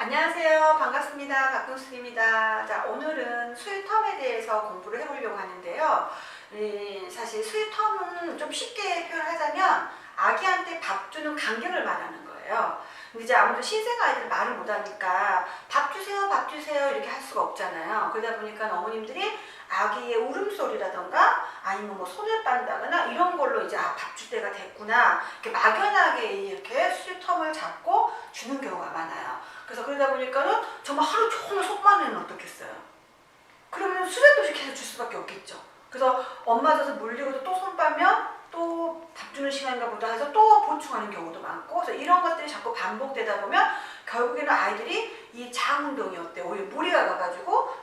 안녕하세요. 반갑습니다. 박금숙입니다. 자, 오늘은 수유텀에 대해서 공부를 해보려고 하는데요. 음, 사실 수유텀은 좀 쉽게 표현하자면 아기한테 밥 주는 간격을 말하는 거예요. 근데 이제 아무래도 신생 아이들 말을 못하니까 밥 주세요, 밥 주세요 이렇게 할 수가 없잖아요. 그러다 보니까 어머님들이 아기의 울음소리라던가 아니면 뭐 손을 빤다거나 이런 걸로 이제 아, 밥 줄 때가 됐구나 이렇게 막연하게 이렇게 수유텀을 잡고 주는 경우가 많아요. 그래서 그러다 보니까는 정말 하루 종일 속만 내면 어떻겠어요? 그러면 수련도 없이 계속 줄 수밖에 없겠죠. 그래서 엄마 져서 물리고도 또손 빨면 또 밥 주는 시간인가 보다 해서 또 보충하는 경우도 많고 그래서 이런 것들이 자꾸 반복되다 보면 결국에는 아이들이 이 장 운동이 어때 오히려 무리가 가가지고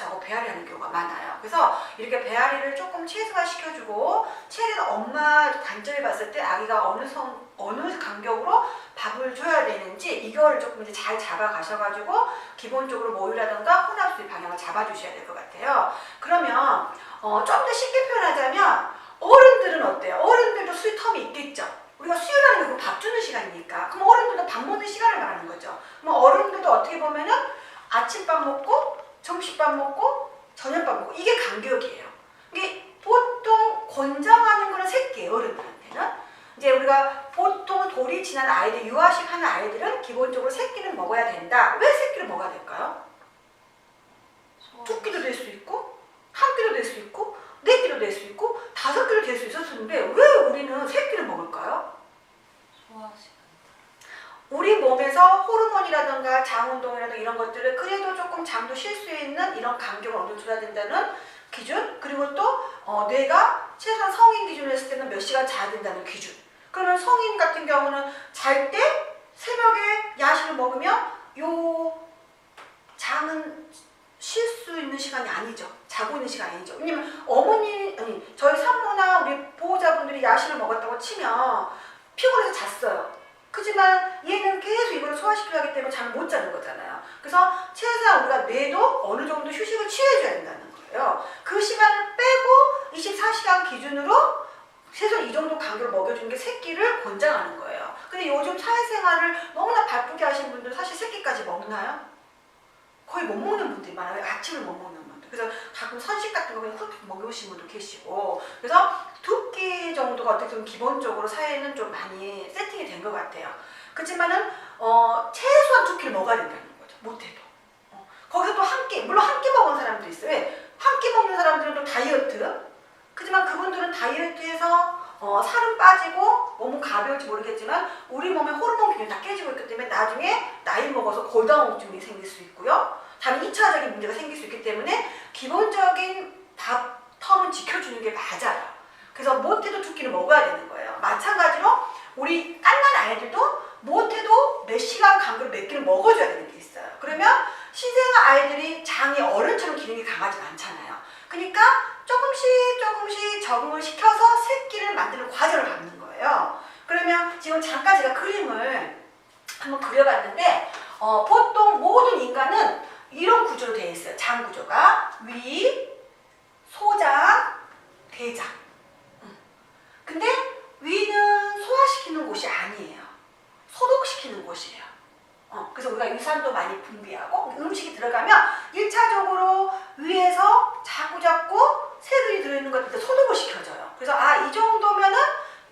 가스가 차고 배앓이 하는 경우가 많아요. 그래서 이렇게 배앓이를 조금 최소화 시켜주고 최대한 엄마 관점에 봤을 때 아기가 어느 성 어느 간격으로 밥을 줘야 되는지 이걸 조금 이제 잘 잡아 가셔가지고 기본적으로 모유라든가 혼합수의 방향을 잡아주셔야 될 것 같아요. 그러면 어, 좀 더 쉽게 표현하자면 어른들은 어때요? 어른들도 수유 텀이 있겠죠. 우리가 수유라는 건 밥 주는 시간이니까. 그럼 어른들도 밥 먹는 시간을 말하는 거죠. 그럼 어른들도 어떻게 보면은 아침밥 먹고 점심밥 먹고 저녁밥 먹고 이게 간격이에요. 이게 보통 권장하는 거는 새끼예요. 어른들한테는. 이제 우리가 보통 돌이 지난 아이들, 유아식 하는 아이들은 기본적으로 새끼는 먹어야 된다. 왜 새끼를 먹어야 될까요? 두끼도 될 수 있고, 한 끼도 될 수 있고, 네 끼도 될 수 있고, 다섯 끼도 될 수 있었는데 왜 우리는 세 끼를 먹을까요? 소화시간. 우리 몸에서 호르몬이라든가 장 운동이라든가 이런 것들을 그래도 조금 잠도 쉴 수 있는 이런 간격을 어느 정도 줘야 된다는 기준. 그리고 또 어, 뇌가 최소한 성인 기준으로 했을 때는 몇 시간 자야 된다는 기준. 그러면 성인 같은 경우는 잘 때 새벽에 야식을 먹으면 요 장은 쉴 수 있는 시간이 아니죠. 자고 있는 시간이 아니죠. 왜냐면 어머니 아니 저희 산모나 우리 보호자분들이 야식을 먹었다고 치면 피곤해서 잤어요 그지만 얘는 계속 이걸 소화시켜야 하기 때문에 잠을 못 자는 거잖아요. 그래서 최소한 우리가 뇌도 어느 정도 휴식을 취해줘야 된다는 거예요. 그 시간을 빼고 24시간 기준으로 최소한 이 정도 간격을 먹여주는 게 새끼를 권장하는 거예요. 근데 요즘 사회생활을 너무나 바쁘게 하신 분들 사실 새끼까지 먹나요? 거의 못 먹는 분들이 많아요. 아침을 못 먹는. 그래서 가끔 선식 같은 거 그냥 훌쩍 먹으신 분도 계시고. 그래서 두 끼 정도가 어떻게 보면 기본적으로 사회는 좀 많이 세팅이 된 것 같아요. 그렇지만은 어, 최소한 두 끼를 먹어야 된다는 거죠. 못해도. 어, 거기서 또 한 끼, 물론 한 끼 먹은 사람도 있어요. 왜? 한끼 먹는 사람들은 또 다이어트. 그렇지만 그분들은 다이어트해서 어, 살은 빠지고 몸은 가벼울지 모르겠지만 우리 몸의 호르몬 균형이 다 깨지고 있기 때문에 나중에 나이 먹어서 골다공증이 생길 수 있고요. 다른 2차적인 문제가 생길 수 있기 때문에 기본적인 밥 텀은 지켜주는 게 맞아요. 그래서 못해도 두 끼를 먹어야 되는 거예요. 마찬가지로 우리 깐난 아이들도 못해도 몇 시간 간격으로 몇 끼를 먹어줘야 되는 게 있어요. 그러면 신생아 아이들이 장이 어른처럼 기능이 강하지 않잖아요. 그러니까 조금씩 조금씩 적응을 시켜서 새끼를 만드는 과정을 밟는 거예요. 그러면 지금 잠깐 제가 그림을 한번 그려봤는데 어, 보통 모든 인간은 이런 구조로 되어 있어요. 장 구조가 위, 소장, 대장. 음. 근데 위는 소화시키는 곳이 아니에요. 소독시키는 곳이에요. 어, 그래서 우리가 유산도 많이 분비하고 음식이 들어가면 1차적으로 위에서 자꾸 자꾸 세균이 들어있는 것들 소독을 시켜줘요. 그래서 아, 이 정도면은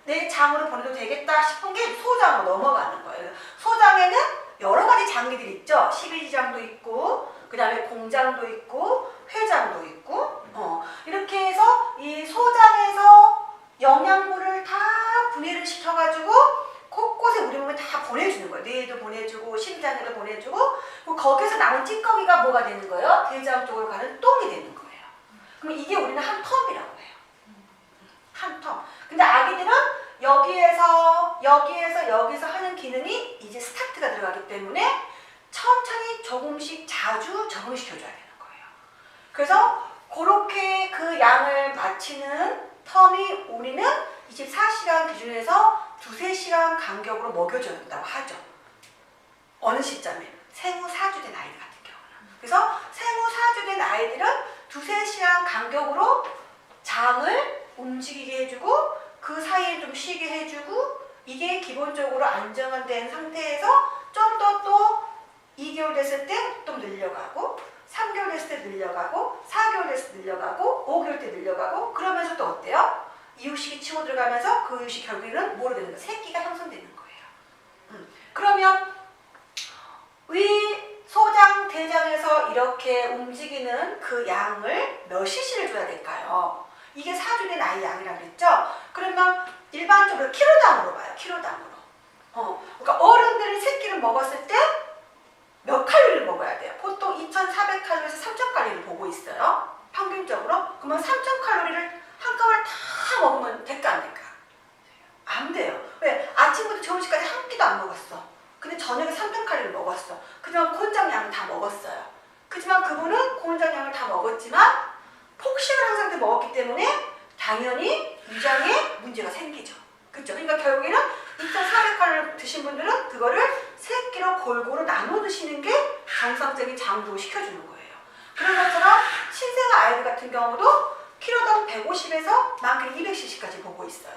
내 장으로 보내도 되겠다 싶은 게 소장으로 넘어가는 거예요. 소장에는 여러 가지 장기들이 있죠. 십이지장도 있고, 그 다음에 공장도 있고, 회장도 있고, 어, 이렇게 해서 이 소장에서 영양분을 다 분해를 시켜가지고 곳곳에 우리 몸에 다 보내주는 거예요. 뇌에도 보내주고, 심장에도 보내주고, 그리고 거기서 남은 찌꺼기가 뭐가 되는 거예요? 대장 쪽으로 가는 똥이 되는 거예요. 그럼 이게 우리는 한 텀이라고 해요. 한 텀. 근데 아기들은 여기에서 여기에서 여기서 하는 기능이 이제 스타트가 들어가기 때문에 천천히 조금씩 자주 적응시켜줘야 되는 거예요. 그래서 그렇게 그 양을 마치는 텀이 우리는 24시간 기준에서 두세 시간 간격으로 먹여줘야 된다고 하죠. 어느 시점에? 생후 4주 된 아이들 같은 경우는. 그래서 생후 4주 된 아이들은 두세 시간 간격으로 장을 움직이게 해주고 그 사이에 좀 쉬게 해주고 이게 기본적으로 안정된 상태에서 좀 더 또 2개월 됐을 때또 늘려가고 3개월 됐을 때 늘려가고 4개월 됐을 때 늘려가고 5개월 때 늘려가고 그러면서 또 어때요? 이유식이 치고 들어가면서 그 이유식 결국에는 뭐로 되는 거예요? 새끼가 형성되는. 음. 그러면 위 소장 대장에서 이렇게 움직이는 그 양을 몇 cc를 줘야 될까요? 이게 사주된 아이 양이라고 그랬죠? 그러면 일반적으로 킬로당으로 봐요. 킬로당으로. 어, 그러니까 어른들이 새끼를 먹었을 때 몇 칼로리를 먹어야 돼요? 보통 2,400칼로리에서 3,000칼로리를 보고 있어요. 평균적으로. 그러면 3,000칼로리를 한꺼번에 다 먹으면 될까 안 될까? 안 돼요. 왜? 아침부터 점심까지 한 끼도 안 먹었어. 근데 3,000칼로리를 먹었어. 곤장 양을 다 먹었어요. 그지만 그분은 양을 다 먹었지만 폭식을 항상 때 먹었기 때문에 당연히 위장에 문제가 생기죠. 그렇죠? 그러니까 결국에는 2,400칼로리 드신 분들은 그거를 세 끼로 골고루 나눠 드시는 게 정상적인 장도를 시켜주는 거예요. 그런 것처럼 신생 아이들 같은 경우도 키로당 150에서 많게는 200cc까지 보고 있어요.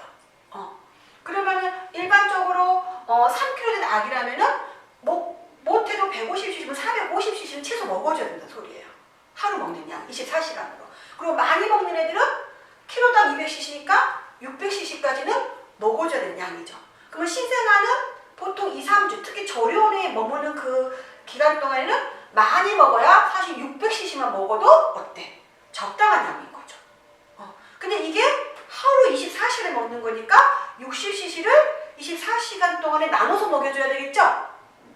어. 그러면은 일반적으로 어, 3kg 된 아기라면은 뭐, 못해도 150cc면 450cc는 최소 먹어줘야 된다는 소리예요. 하루 먹는 양 24시간으로. 그리고 많이 먹는 애들은 키로당 200cc니까 600cc까지는 먹어줘야 되는 양이죠. 그러면 신생아는 보통 2, 3주, 특히 저료원에 머무는 그 기간 동안에는 많이 먹어야 사실 600cc만 먹어도 어때? 적당한 양인 거죠. 어. 근데 이게 하루 24시간을 먹는 거니까 60cc를 24시간 동안에 나눠서 먹여줘야 되겠죠?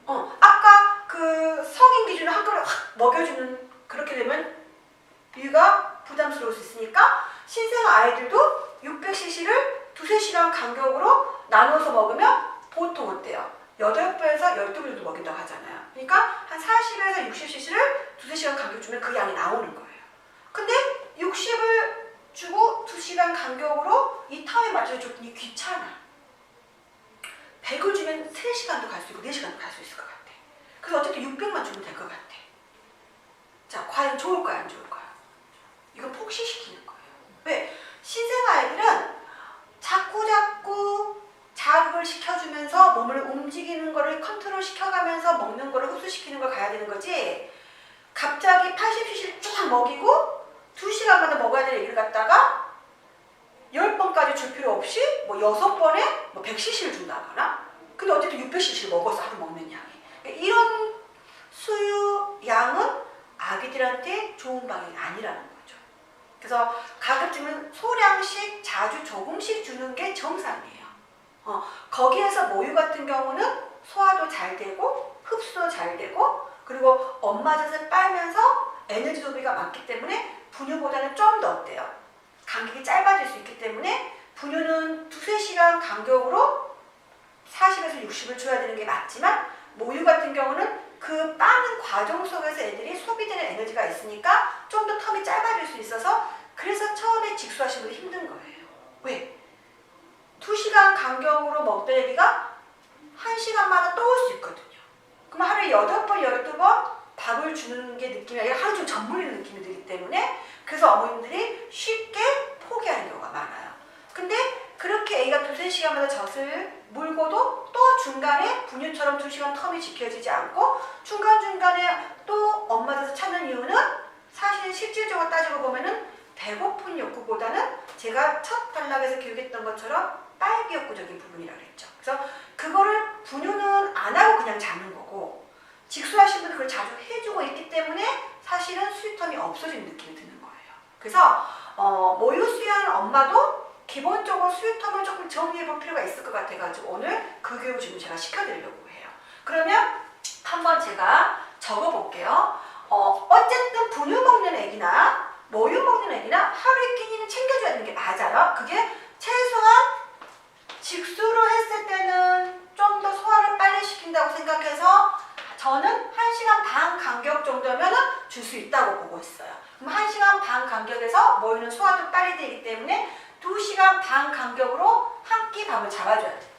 어. 아까 그 성인 기준으로 한꺼번에 확 먹여주는 그렇게 되면 비유가 부담스러울 수 있으니까 신생 아이들도 600cc를 두세 시간 간격으로 나눠서 먹으면 보통 어때요? 8배에서 12배 정도 먹인다고 하잖아요. 그러니까 한 40에서 60cc를 두세 시간 간격 주면 그 양이 나오는 거예요. 근데 60을 주고 2시간 간격으로 이 타임에 맞춰서 줬더니 귀찮아. 100을 주면 3시간도 갈 수 있고 4시간도 갈 수 있을 것 같아. 그래서 어쨌든 600만 주면 될 것 같아. 자, 과연 좋을까요? 안 좋을까요? 이건 폭식시키는 거예요. 왜? 신생 아이들은 자꾸 자꾸 자극을 시켜주면서 몸을 움직이는 거를 컨트롤 시켜가면서 먹는 거를 흡수시키는 걸 가야 되는 거지. 갑자기 80cc를 쫙 먹이고 2시간마다 먹어야 될 얘기를 갖다가 10번까지 줄 필요 없이 뭐 6번에 뭐 100cc를 준다거나 근데 어쨌든 600cc를 먹어서 하루 먹는 양이. 그러니까 이런 수유 양은 아기들한테 좋은 방향이 아니라는 거죠. 그래서 가급적이면 소량씩 자주 조금씩 주는 게 정상이에요. 어, 거기에서 모유 같은 경우는 소화도 잘 되고 흡수도 잘 되고 그리고 엄마 젖을 빨면서 에너지 소비가 많기 때문에 분유보다는 좀 더 어때요? 간격이 짧아질 수 있기 때문에 분유는 두세 시간 간격으로 40에서 60을 줘야 되는 게 맞지만 모유 같은 경우는 그 빠는 과정 속에서 애들이 소비되는 에너지가 있으니까 좀 더 텀이 짧아질 수 있어서 그래서 처음에 직수하시는 분이 힘든 거예요. 왜? 2시간 간격으로 먹던 애기가 1시간마다 또 올 수 있거든요. 그럼 하루에 8번, 12번 밥을 주는 게 느낌이 아니라 하루 종일 젖물리는 느낌이 들기 때문에 그래서 어머님들이 쉽게 포기하는 경우가 많아요. 근데 그렇게 애가 두세 시간마다 젖을 물고도 또 중간에 분유처럼 두 시간 텀이 지켜지지 않고 중간중간에 또 엄마 젖을 찾는 이유는 사실 실질적으로 따지고 보면은 배고픈 욕구보다는 제가 첫 단락에서 교육했던 것처럼 빨기 욕구적인 부분이라고 그랬죠. 그래서 그거를 분유는 안 하고 그냥 자는 거고 직수하신 분은 그걸 자주 해주고 있기 때문에 사실은 수유텀이 없어지는 느낌이 드는 거예요. 그래서 어, 모유 수유하는 엄마도 기본적으로 수유텀을 조금 정리해 볼 필요가 있을 것 같아가지고 오늘 그 교육 지금 제가 시켜드리려고 해요. 그러면 한번 제가 적어볼게요. 어, 어쨌든 분유 먹는 애기나 모유 먹는 애기나 하루에 끼니는 챙겨줘야 되는 게 맞아요. 그게 최소한 직수로 했을 때는 좀 더 소화를 빨리 시킨다고 생각해서 저는 1시간 반 간격 정도면 줄 수 있다고 보고 있어요. 그럼 1시간 반 간격에서 모유는 소화도 빨리 되기 때문에 2시간 반 간격으로 한 끼 밥을 잡아줘야 돼요.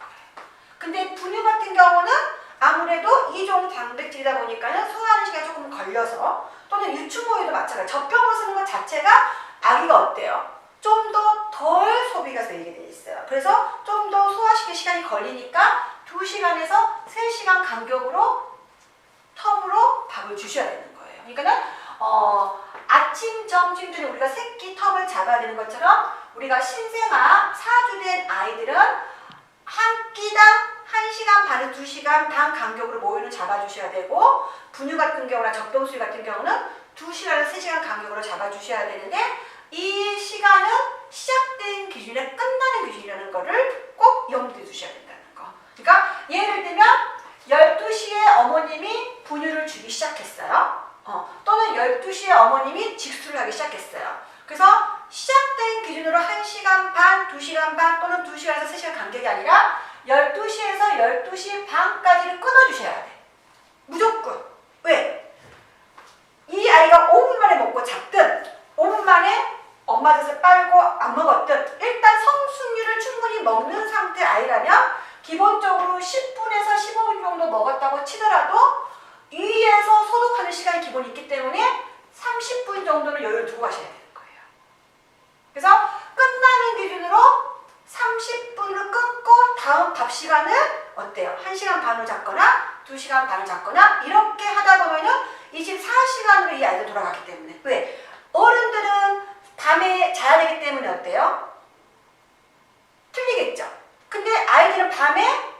근데 분유 같은 경우는 아무래도 이종 단백질이다 보니까는 소화하는 시간이 조금 걸려서 또는 유충모유도 마찬가지 젖병을 쓰는 것 자체가 아기가 어때요? 좀 더 덜 소비가 되게 돼 있어요. 그래서 좀 더 소화시킬 시간이 걸리니까 2시간에서 3시간 간격으로 텀으로 밥을 주셔야 되는 거예요. 그러니까는 어, 아침, 점심 중에 우리가 새끼 텀을 잡아야 되는 것처럼 우리가 신생아 사주된 아이들은 한 끼당 1시간 반에서 2시간 반 간격으로 모유를 잡아주셔야 되고 분유 같은 경우나 적동수유 같은 경우는 2시간에서 3시간 간격으로 잡아주셔야 되는데 이 시간은 시작된 기준이나 끝나는 기준이라는 거를 꼭 염두에 두셔야 된다는 거. 그러니까 예를 들면 12시에 어머님이 분유를 주기 시작했어요. 어, 또는 12시에 어머님이 직수를 하기 시작했어요. 그래서 시작된 기준으로 1시간 반, 2시간 반 또는 2시간에서 3시간 간격이 아니라 12시에서 12시 반까지를 끊어주셔야 돼. 무조건. 왜? 이 아이가 5분 만에 먹고 잡든 5분 만에 엄마 젖을 빨고 안 먹었든 일단 성숙률을 충분히 먹는 상태 아이라면 기본적으로 10분에서 15분 정도 먹었다고 치더라도 위에서 소독하는 시간이 기본이 있기 때문에 30분 정도는 여유를 두고 가셔야 거예요. 그래서 끝나는 기준으로 30분을 끊고 다음 밥 시간을 어때요? 1시간 반을 잡거나 2시간 반을 잡거나 이렇게 하다 보면은 24시간으로 이 아이가 돌아가기 때문에 왜? 어른들은 밤에 자야 되기 때문에 어때요? 틀리겠죠? 근데 아이들은 밤에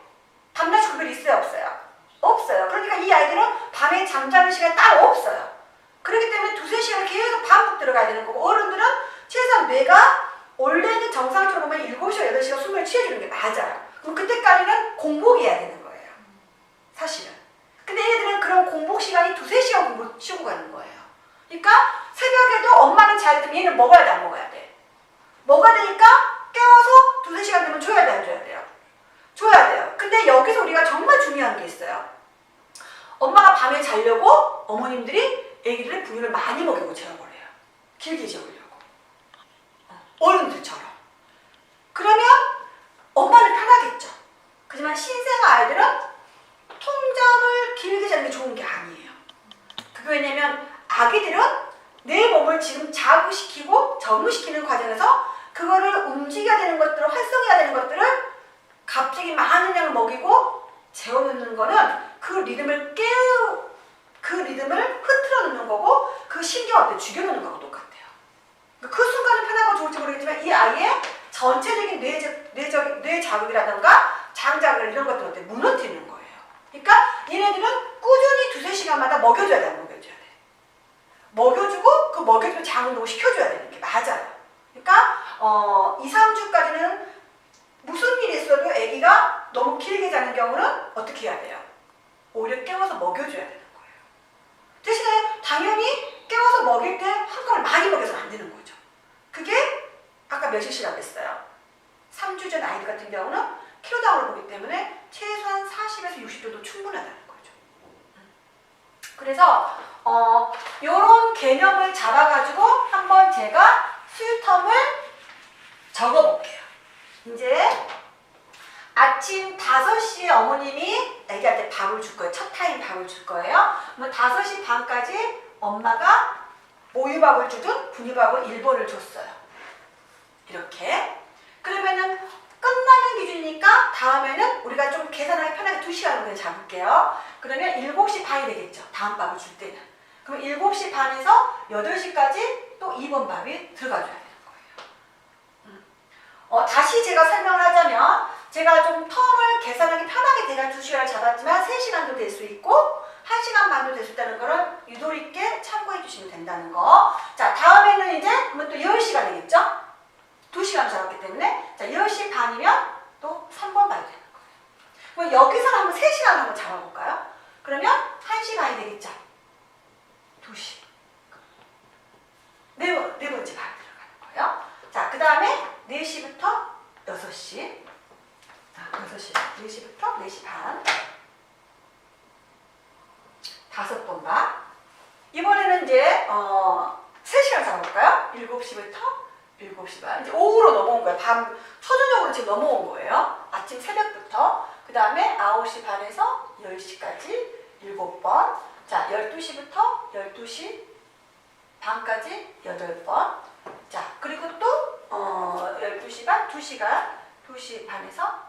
밤낮이 구별이 있어요 없어요? 없어요. 그러니까 이 아이들은 밤에 잠자는 시간이 따로 없어요. 그렇기 때문에 두세 시간 계속 반복 들어가야 되는 거고 어른들은 최소한 뇌가 원래는 정상적으로 보면 7시간, 8시간 숨을 취해주는 게 맞아요. 그럼 그때까지는 공복해야 되는 거예요. 사실은. 근데 얘들은 그런 공복 시간이 두세 시간 공복 치고 가는 거예요. 그러니까 새벽에도 엄마는 자야 되면 얘는 먹어야 돼, 안 먹어야 돼? 먹어야 되니까 깨워서 두세 시간 되면 줘야 돼, 안 줘야 돼요? 줘야 돼요. 근데 여기서 우리가 정말 중요한 게 있어요. 엄마가 밤에 자려고 어머님들이 아기들의 분유를 많이 먹이고 재워버려요. 길게 재우려고. 어른들처럼. 그러면 엄마는 편하겠죠. 하지만 신생아 아이들은 통잠을 길게 자는 게 좋은 게 아니에요. 그게 왜냐면 아기들은 내 몸을 지금 자극시키고 정우시키는 과정에서 그거를 움직여야 되는 것들을 활성해야 되는 것들을 갑자기 많은 양을 먹이고 재워놓는 거는 그 리듬을 깨우 그 리듬을 흐트러 놓는 거고 그 신경을 죽여놓는 거하고 똑같아요. 그 순간은 편하고 좋을지 모르겠지만 이 아이의 전체적인 뇌적, 뇌적, 뇌 자극이라든가 장 자극 이런 어때 무너뜨리는 거예요. 그러니까 얘네들은 꾸준히 두세 시간마다 먹여줘야 돼, 안 먹여줘야 돼. 먹여주고 그 먹여주면 장 운동을 시켜줘야 되는 게 맞아요. 그러니까 어, 2, 3주까지는 무슨 일이 있어도 아기가 너무 길게 자는 경우는 어떻게 해야 돼요? 오히려 깨워서 먹여줘야 되는 거예요. 대신에 당연히 깨워서 먹일 때 한꺼번에 많이 먹여서는 안 되는 거죠. 그게 아까 몇 시시라고 했어요? 3주 전 아이들 같은 경우는 킬로당으로 보기 때문에 최소한 40에서 60 정도 충분하다는 거죠. 음. 그래서 어, 요런 개념을 잡아가지고 한번 제가 수유텀을 적어볼게요. 이제 아침 5시에 어머님이 애기한테 밥을 줄 거예요. 첫 타임 밥을 줄 거예요. 그러면 5시 반까지 엄마가 모유밥을 주든 분유밥을 1번을 줬어요. 이렇게. 그러면은 끝나는 기준이니까 다음에는 우리가 좀 계산하기 편하게 2시간을 그냥 잡을게요. 그러면 7시 반이 되겠죠. 다음 밥을 줄 때는. 그럼 7시 반에서 8시까지 또 2번 밥이 들어가줘야 되는 거예요. 음. 어, 다시 제가 설명을 하자면 제가 좀 텀을 계산하기 편하게 대략 2시간을 잡았지만 3시간도 될 수 있고 1시간 반도 될수 있다는 거를 유도 있게 참고해 주시면 된다는 거. 자, 다음에는 이제 그러면 또 10시가 되겠죠? 2시간 잡았기 때문에 자, 10시 반이면 또 3번 봐야 되는 거예요. 그럼 여기서 한번 3시간 한번 잡아볼까요? 그러면 1시 반이 되겠죠? 2시. 네, 번- 네 번째 반 들어가는 거예요. 자, 그 다음에 4시부터 6시. 자, 6시. 4시부터 4시 반. 다섯 번 반. 이번에는 이제, 어, 3시간 잡아볼까요? 7시부터 7시 반. 이제 오후로 넘어온 거예요. 밤, 초저녁으로 지금 넘어온 거예요. 아침 새벽부터. 그 다음에 9시 반에서 10시까지 7번. 자, 12시부터 12시 반까지 8번. 자, 그리고 또, 어, 12시 반, 2시간, 2시 반에서,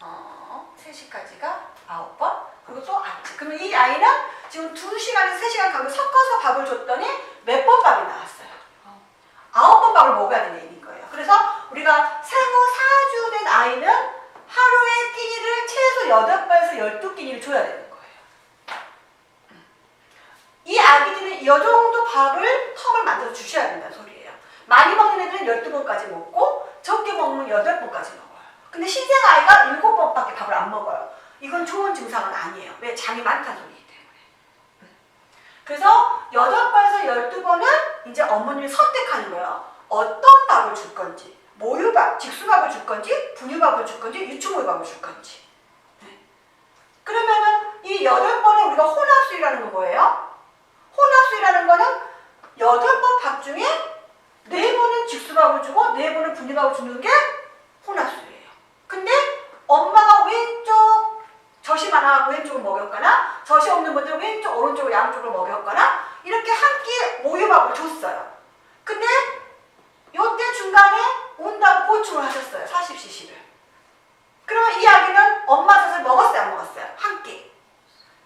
어, 3시까지가 9번. 그리고 또 아침. 그러면 이 아이는 지금 2시간에서 3시간 간격 섞어서 밥을 줬더니 몇 번 밥이 나왔어요? 어. 아홉 번 밥을 먹어야 되는 얘기인 거예요. 그래서 우리가 생후 4주 된 아이는 하루에 끼니를 최소 8번에서 12끼니를 줘야 되는 거예요. 이 아기들은 이 정도 밥을 텀을 만들어 주셔야 된다는 소리예요. 많이 먹는 애들은 12번까지 먹고 적게 먹는 8번까지 먹어요. 근데 신생 아이가 7번밖에 밥을 안 먹어요. 이건 좋은 증상은 아니에요. 왜? 잠이 많다는 소리이기 때문에. 그래서 8번에서 12번은 이제 어머님이 선택하는 거예요. 어떤 밥을 줄 건지. 모유밥, 직수밥을 줄 건지, 분유밥을 줄 건지, 유충모유밥을 줄 건지. 네. 그러면은 이 8번에 우리가 혼합수유라는 건 뭐예요? 혼합수유라는 거는 8번 밥 중에 4번은 직수밥을 주고 4번은 분유밥을 주는 게 혼합수유예요. 근데 엄마가 젖이 많아갖고 왼쪽을 먹였거나 젖이 없는 분들 왼쪽 오른쪽을 양쪽을 먹였거나 이렇게 한 끼 모유밥을 줬어요. 근데 요때 중간에 온다고 보충을 하셨어요. 40cc를. 그러면 이 아기는 엄마 젖을 먹었어요? 안 먹었어요? 한 끼.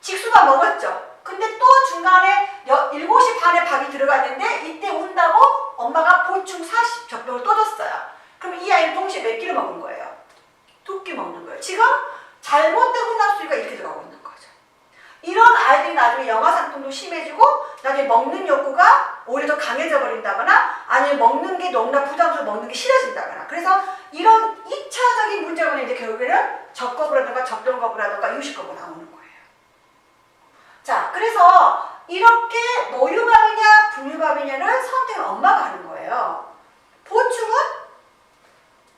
직수밥 먹었죠? 근데 또 중간에 여- 7시 반에 밥이 들어가야 되는데 이때 온다고 엄마가 보충 40 젖병을 또 줬어요. 그럼 이 아이는 동시에 몇 끼를 먹은 거예요? 두 끼 먹는 거예요. 지금 잘못된 혼합수유가 이렇게 들어가고 있는 거죠. 이런 아이들이 나중에 영아상통도 심해지고 나중에 먹는 욕구가 오히려 더 강해져 버린다거나 아니면 먹는 게 너무나 부담스러워 먹는 게 싫어진다거나 그래서 이런 2차적인 문제가 이제 결국에는 적거부라든가 적병거부라든가 유식거부 나오는 거예요. 자, 그래서 이렇게 모유밥이냐 분유밥이냐를 선택을 엄마가 하는 거예요. 보충은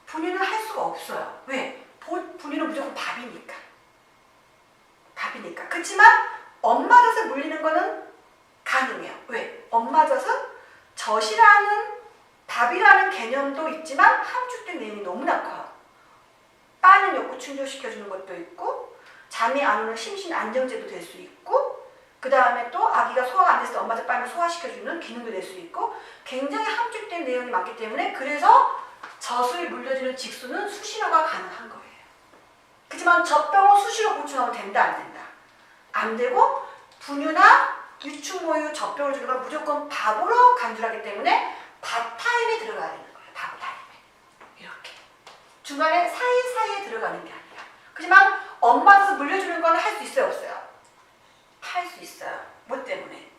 분유는 할 수가 없어요. 왜? 보- 분유는 무조건 밥이니까. 밥이니까. 그렇지만 엄마 젖에 물리는 거는 가능해요. 왜? 엄마 젖은 젖이라는 밥이라는 개념도 있지만 함축된 내용이 너무나 커요. 빠른 욕구 충족시켜주는 것도 있고 잠이 안 오는 심신 안정제도 될 수 있고 그 다음에 또 아기가 소화가 안 됐을 때 엄마 젖 빨리 소화시켜주는 기능도 될 수 있고 굉장히 함축된 내용이 많기 때문에 그래서 젖을 물려주는 직수는 수시로가 가능한 거예요. 그렇지만 젖병을 수시로 보충하면 된다 안 된다? 안 되고 분유나 유충모유 젖병을 주는 건 무조건 밥으로 간주하기 때문에 밥 타임에 들어가야 되는 거예요. 밥 타임에 이렇게 중간에 사이사이에 들어가는 게 아니라 그렇지만 엄마 젖을 물려주는 건 할 수 있어요 없어요? 할 수 있어요. 뭐 때문에?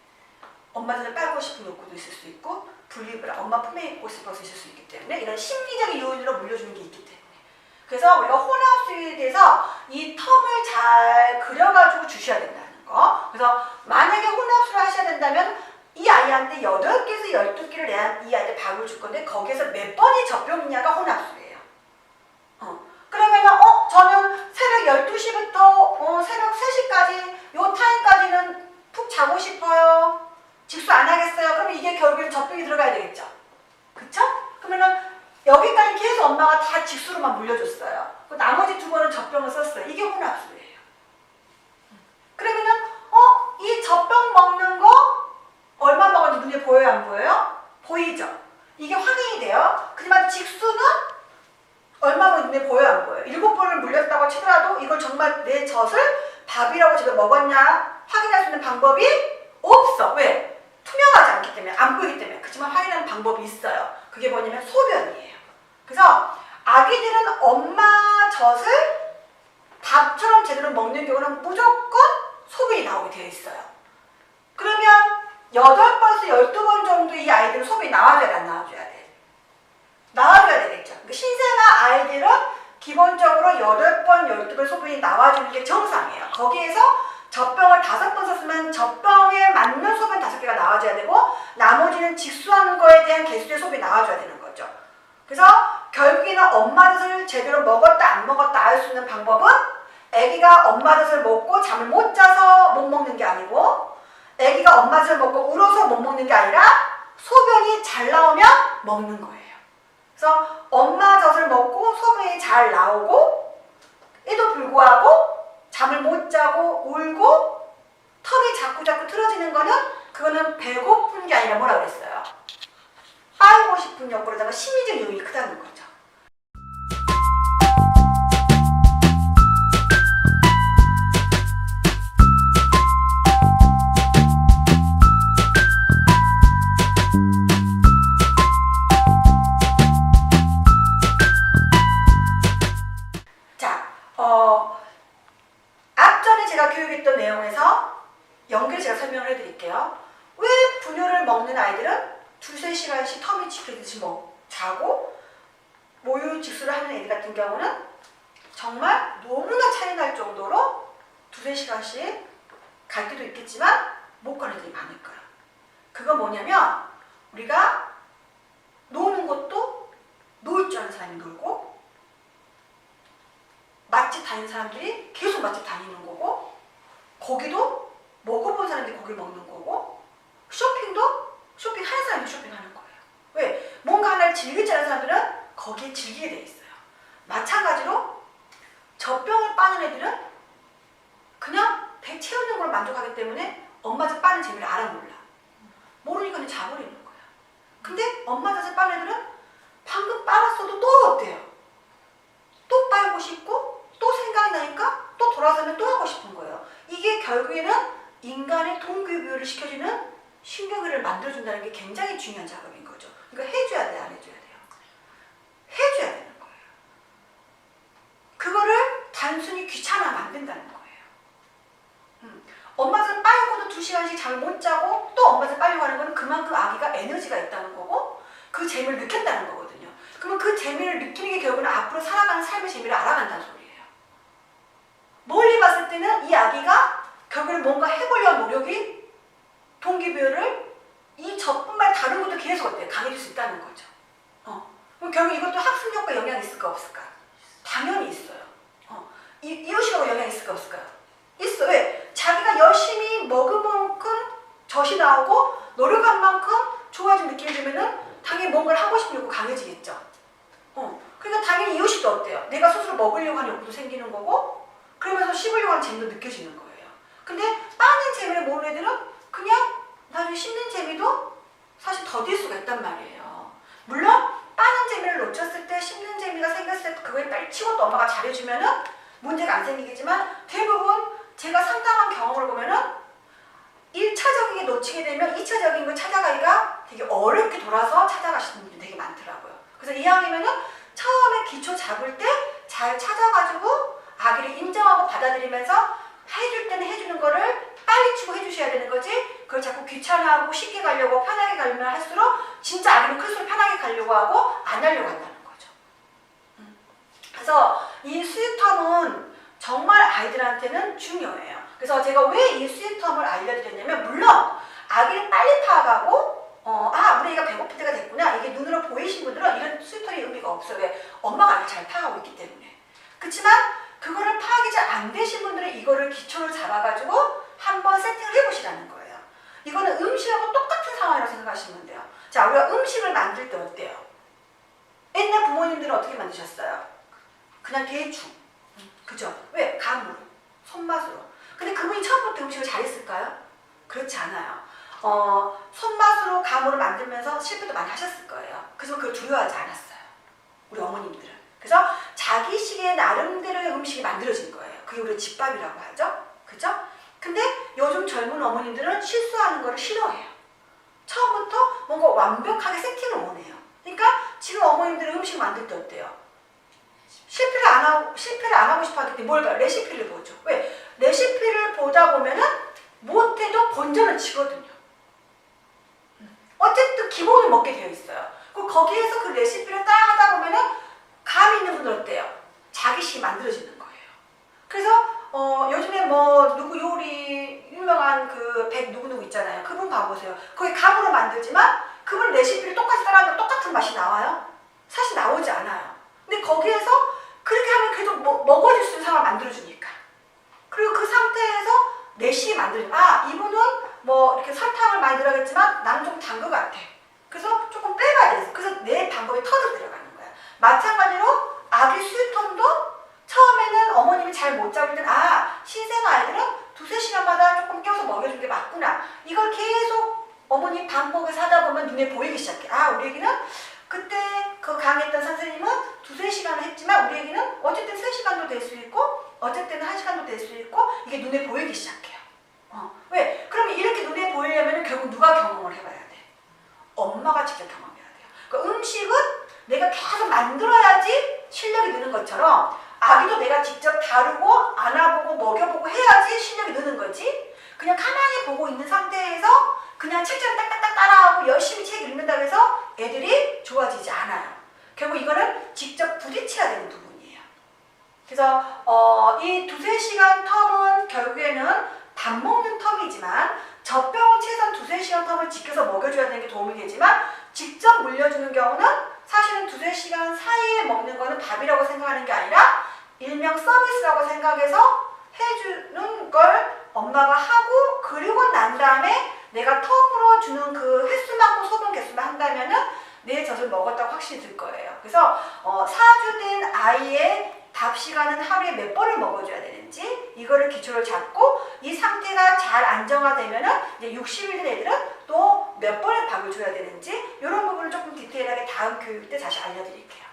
엄마 젖을 빨고 싶은 욕구도 있을 수 있고 분리를 엄마 품에 있고 싶어서 있을 수 있기 때문에 이런 심리적인 요인으로 물려주는 게 있기 때문에 그래서 우리가 혼합수유에 대해서 이 텀을 잘 그려가지고 주셔야 된다는 거. 그래서 만약에 혼합수유를 하셔야 된다면 이 아이한테 8개에서 12개를 이 아이한테 밥을 줄 건데 거기에서 몇 번이 젖병이냐가 혼합수유예요. 어. 그러면은 어 저는 새벽 12시부터 어, 새벽 3시까지 요 타임까지는 푹 자고 싶어요. 직수 안 하겠어요. 그럼 이게 결국엔 젖병이 들어가야 되겠죠. 그쵸? 그러면은 여기까지 계속 엄마가 다 직수로만 물려줬어요. 그 나머지 두 번은 젖병을 썼어요. 이게 혼합수예요. 그러면은 어? 이 젖병 먹는 거 얼마 먹었는지 눈에 보여요 안 보여요? 보이죠? 이게 확인이 돼요. 하지만 직수는 얼마 눈에 보여요 안 보여요? 일곱 번을 물렸다고 치더라도 이걸 정말 내 젖을 밥이라고 지금 먹었냐 확인할 수 있는 방법이 없어. 왜? 투명하지 않기 때문에 안 보이기 때문에 그렇지만 확인하는 방법이 있어요. 그게 뭐냐면 소변이에요. 그래서 아기들은 엄마 젖을 밥처럼 제대로 먹는 경우는 무조건 소변이 나오게 되어 있어요. 그러면 8번에서 12번 정도 이 아이들은 소변이 나와줘야 돼, 안 나와줘야 돼? 나와줘야 되겠죠. 그러니까 신생아 아이들은 기본적으로 8번, 12번 소변이 나와주는 게 정상이에요. 거기에서 젖병을 다섯 번 썼으면 젖병에 맞는 소변 다섯 개가 나와줘야 되고 나머지는 직수한 거에 대한 개수의 소변이 나와줘야 되는 거죠. 그래서 결국에는 엄마 젖을 제대로 먹었다 안 먹었다 알 수 있는 방법은 아기가 엄마 젖을 먹고 잠을 못 자서 못 먹는 게 아니고 아기가 엄마 젖을 먹고 울어서 못 먹는 게 아니라 소변이 잘 나오면 먹는 거예요. 그래서 엄마 젖을 먹고 소변이 잘 나오고 에도 불구하고 잠을 못 자고 울고 턱이 자꾸 자꾸 틀어지는 거는 그거는 배고픈 게 아니라 뭐라 그랬어요? 빨고 싶은 욕구로다가 심리적 요인이 크다는 거죠. 뭐냐면 우리가 노는 것도 놀 줄 아는 사람이 놀고 맛집 다니는 사람들이 계속 맛집 다니는 거고 고기도 먹어본 사람들이 고기를 먹는 거고 쇼핑도 쇼핑하는 사람이 쇼핑하는 거예요. 왜? 뭔가 하나를 줄 아는 사람들은 거기에 즐기게 돼 있어요. 마찬가지로 젖병을 빠는 애들은 그냥 배 채우는 걸 만족하기 때문에 엄마 젖 빠는 재미를 알아 몰라. 모르니까 그냥 자버리는 거야. 근데 엄마 빠는 애들은 방금 빨았어도 또 어때요? 또 빨고 싶고 또 생각이 나니까 또 돌아서면 또 하고 싶은 거예요. 이게 결국에는 인간의 동기부여를 시켜주는 신경을 만들어준다는 게 굉장히 중요한 작업인 거죠. 그러니까 해줘야 돼, 안 해줘야 돼요? 해줘야 되는 거예요. 그거를 단순히 된다는 거예요. 음, 엄마들 빨고도 두 시간씩 잠을 못 자고 또 엄마들 빨려고 하는 건 그만큼 아기가 에너지가 있다는 거고 그 재미를 느꼈다는 거거든요. 그러면 그 재미를 느끼는 게 결국은 앞으로 살아가는 삶의 재미를 알아간다는 소리예요. 멀리 봤을 때는 이 아기가 결국은 뭔가 해보려는 노력이 동기부여를 이 저뿐만 다른 것도 계속 어때요? 강해질 수 있다는 거죠. 어. 그럼 결국 이것도 학습력과 영향이 있을까 없을까? 당연히 있어요. 어. 이, 이웃이라고 영향이 있을까 없을까요? 있어. 왜? 자기가 열심히 먹은 만큼 젖이 나오고 노력한 만큼 좋아진 느낌이 들면은 당연히 뭔가를 하고 싶은 욕구 강해지겠죠. 어. 그러니까 당연히 이웃이도 어때요? 내가 스스로 먹으려고 하는 욕구도 생기는 거고 그러면서 씹으려고 하는 재미도 느껴지는 거예요. 근데 빠는 재미를 모르는 애들은 그냥 나중에 씹는 재미도 사실 더딜 수가 있단 말이에요. 물론 빠는 재미를 놓쳤을 때 씹는 재미가 생겼을 때 그거에 빨리 치고 또 엄마가 잘해주면은 문제가 안 생기겠지만 대부분 제가 상담한 경험을 보면은 1차적인 게 놓치게 되면 2차적인 걸 찾아가기가 되게 어렵게 돌아서 찾아가시는 분들이 되게 많더라고요. 그래서 이왕이면은 처음에 기초 잡을 때 잘 찾아가지고 아기를 인정하고 받아들이면서 해줄 때는 해주는 거를 빨리 치고 해주셔야 되는 거지 그걸 자꾸 귀찮아하고 쉽게 가려고 편하게 가려면 할수록 진짜 아기는 클수록 편하게 가려고 하고 안 하려고 한다는 거죠. 음. 그래서 이 수유텀은 정말 아이들한테는 중요해요. 그래서 제가 왜이 수유텀을 알려드렸냐면 물론 아기를 빨리 파악하고 어, 아 우리 애가 배고플 때가 됐구나 이게 눈으로 보이신 분들은 이런 수유텀의 의미가 없어요. 왜? 엄마가 잘 파악하고 있기 때문에. 그렇지만 그거를 파악이 잘 안 되신 분들은 이거를 기초를 잡아가지고 한번 세팅을 해보시라는 거예요. 이거는 음식하고 똑같은 상황이라고 생각하시면 돼요. 자, 우리가 음식을 만들 때 어때요? 옛날 부모님들은 어떻게 만드셨어요? 그냥 대충. 그죠? 왜? 감으로. 손맛으로. 근데 그분이 처음부터 음식을 잘했을까요? 그렇지 않아요. 어, 손맛으로 감으로 만들면서 실패도 많이 하셨을 거예요. 그래서 그걸 두려워하지 않았어요. 우리 어머님들은. 그래서 자기식의 나름대로의 음식이 만들어진 거예요. 그게 우리 집밥이라고 하죠. 그죠? 근데 요즘 젊은 어머님들은 실수하는 거를 싫어해요. 처음부터 뭔가 완벽하게 세팅을 원해요. 그러니까 지금 어머님들은 음식 만들 때 어때요? 실패를 안 하고 실패를 안 하고 싶어 하기 때문에 뭘? 레시피를 보죠. 왜? 레시피를 보다 보면은 못해도 본전을 치거든요. 어쨌든 기본을 먹게 되어 있어요. 그 거기에서 그 레시피를 딱 하다 보면은 감이 있는 분들 어때요? 자기식이 만들어지는 거예요. 그래서 어, 요즘에 뭐 누구 요리 유명한 그 백 누구 누구 있잖아요. 그분 봐보세요. 거기 감으로 만들지만 그분 레시피를 똑같이 따라하면 똑같은 맛이 나와요? 사실 나오지 않아요. 근데 거기에서 그렇게 하면 그래도 뭐, 먹어줄 수 있는 상황을 만들어주니까. 그리고 그 상태에서 내시 만들죠. 아 이분은 뭐 이렇게 설탕을 많이 들어가겠지만 나는 좀 단 것 같아. 그래서 조금 빼봐야 되겠어. 그래서 내 방법이 터져 들어가는 거야. 마찬가지로 아기 수유통도 처음에는 어머님이 잘 못 잡을 땐, 아, 신생 아이들은 두세 시간마다 조금 껴서 먹여주는 게 맞구나. 이걸 계속 어머니 방법에서 하다 보면 눈에 보이기 시작해. 아, 우리 애기는 그때 그 강했던 선생님은 두세 시간을 했지만 우리 애기는 어쨌든 세 시간도 될 수 있고, 어쨌든 한 시간도 될 수 있고, 이게 눈에 보이기 시작해요. 어. 왜? 그러면 이렇게 눈에 보이려면 결국 누가 경험을 해봐야 돼? 엄마가 직접 경험해야 돼요. 그러니까 음식은 내가 계속 만들어야지 실력이 느는 것처럼 아기도 내가 직접 다루고 안아보고 먹여보고 해야지 실력이 느는 거지. 그냥 가만히 보고 있는 상태에서 그냥 책장 딱딱딱 따라하고 열심히 책 읽는다고 해서 애들이 좋아지지 않아요. 결국 이거는 직접 부딪혀야 되는 부분이에요. 그래서 어, 이 두세 시간 텀은 결국에는 밥 먹는 텀이지만 젖병은 최소한 두세 시간 텀을 지켜서 먹여줘야 되는 게 도움이 되지만 직접 물려주는 경우는 사실은 두세 시간 사이에 먹는 거는 밥이라고 생각하는 게 아니라 일명 서비스라고 생각해서 해주는 걸 엄마가 하고 그리고 난 다음에 내가 텀으로 주는 그 횟수만큼 소변 개수만 한다면은 내 젖을 먹었다고 확신이 들 거예요. 그래서 어, 사주된 아이의 밥 시간은 하루에 몇 번을 먹어줘야 되는지 이거를 기초를 잡고 이 상태가 잘 안정화되면은 이제 60일 된 애들은 또 몇 번의 밥을 줘야 되는지 이런 부분을 조금 디테일하게 다음 교육 때 다시 알려드릴게요.